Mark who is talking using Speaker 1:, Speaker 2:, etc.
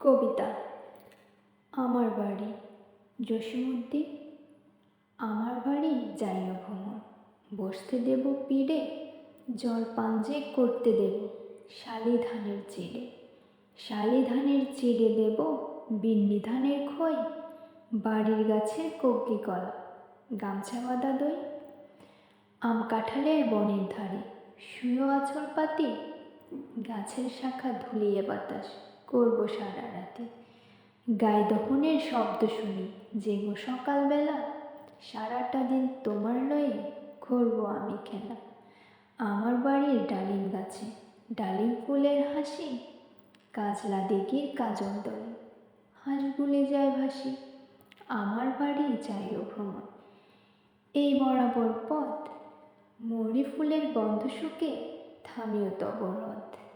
Speaker 1: কবিতা। আমার বাড়ি জসীমউদ্দিন, আমার বাড়ি যাই যাইও ভ্রমণ। বসতে দেব পীড়ে, জল যে করতে দেব শালি ধানের চিড়ে। শালি ধানের চিড়ে দেব বিন্নি ধানের খই, বাড়ির গাছের কবলি কলা, গামছা বাঁধা দই। আম কাঁঠালের বনের ধারে শুয়েও আছর পাতি, গাছের শাখা ধুলিয়ে বাতাস। করব সারা রাতে। গায়ে দহনের শব্দ শুনি, জেগো সকালবেলা। সারাটা দিন তোমার লয়ে করব আমি খেলা। আমার বাড়ির ডালিম গাছে, ডালিম ফুলের হাসি। কাজলা দিঘির কাজল দলে, হাঁস ভুলে যায় ভাসি। আমার বাড়ি যাইও ভ্রমণ। এই বরাবর পথ, মৌরি ফুলের গন্ধ শুকে থামিও তব রথ।